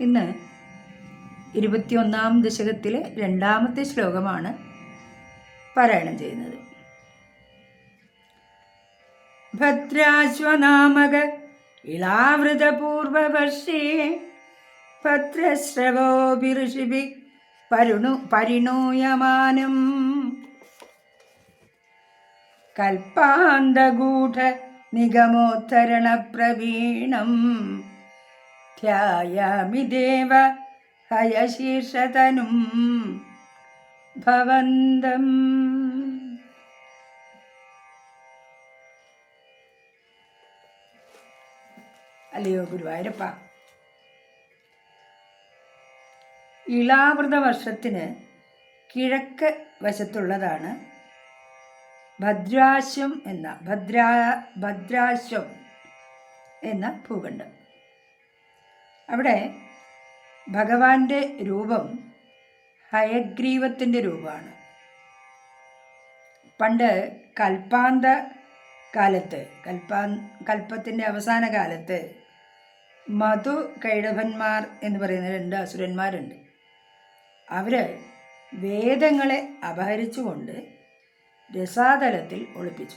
ഇന്ന് ഇരുപത്തിയൊന്നാം ദശകത്തിലെ രണ്ടാമത്തെ ശ്ലോകമാണ് പാരായണം ചെയ്യുന്നത്. ഭദ്രാശ്വനാമക ഇളാവൃതപൂർവവർഷേ ഭദ്രശ്രവോഭിഋഷിഭി പരുണു പരിണൂയമാനം. കൽപ്പാന്തഗൂഢ നിഗമോത്തരണപ്രവീണം ധ്യായാമി ദേവ ഹയശീർഷതനും ഭവന്തം. അല്ലയോ ഗുരുവായൂരപ്പ. ഇളാവൃത വർഷത്തിന് കിഴക്ക് വശത്തുള്ളതാണ് ഭദ്രാശ്വം എന്ന ഭദ്രാ ഭദ്രാശ്വം എന്ന ഭൂഖണ്ഡം. അവിടെ ഭഗവാന്റെ രൂപം ഹയഗ്രീവത്തിന്റെ രൂപമാണ്. പണ്ട് കൽപ്പാന്ത കാലത്ത് കൽപ്പാ കൽപ്പത്തിന്റെ അവസാന കാലത്ത് മധു കൈടഭന്മാർ എന്ന് പറയുന്ന രണ്ട് അസുരന്മാരുണ്ട്. അവർ വേദങ്ങളെ അപഹരിച്ചുകൊണ്ട് രസാതലത്തിൽ ഒളിപ്പിച്ചു.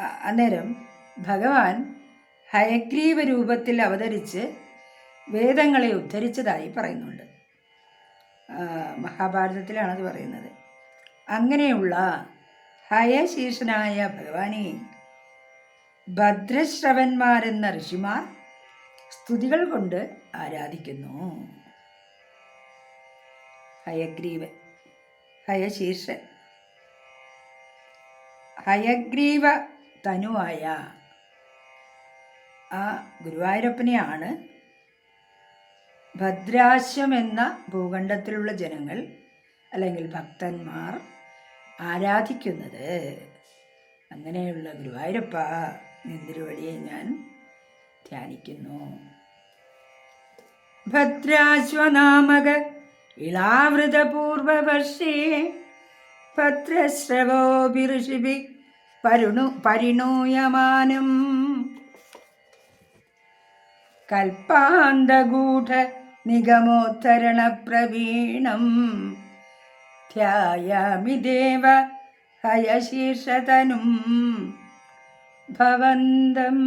അന്നേരം ഭഗവാൻ ഹയഗ്രീവ രൂപത്തിൽ അവതരിച്ച് വേദങ്ങളെ ഉദ്ധരിച്ചതായി പറയുന്നുണ്ട്. മഹാഭാരതത്തിലാണത് പറയുന്നത്. അങ്ങനെയുള്ള ഹയശീർഷനായ ഭഗവാനെ ഭദ്രശ്രവന്മാരെന്ന ഋഷിമാർ സ്തുതികൾ കൊണ്ട് ആരാധിക്കുന്നു. ഹയഗ്രീവൻ ഹയശീർഷൻ ഹയഗ്രീവ തനുവായ ആ ഗുരുവായൂരപ്പനെയാണ് ഭദ്രാശ്വം എന്ന ഭൂഖണ്ഡത്തിലുള്ള ജനങ്ങൾ അല്ലെങ്കിൽ ഭക്തന്മാർ ആരാധിക്കുന്നത്. അങ്ങനെയുള്ള ഗുരുവായൂരപ്പ നിന്തിരുവടിയെ ഞാൻ ധ്യാനിക്കുന്നു. ഭദ്രാശ്വനാമക ഇളാവൃതപൂർവവർഷേ ഭദ്രശ്രവോഭിഋഷിഭി പരുണു പരിണൂയമാനം. കൽപ്പാന്തഗൂഢ നിഗമോത്തരണപ്രവീണം ധ്യായാമി ദേവ ഹയശീർഷതനും ഭവന്തം.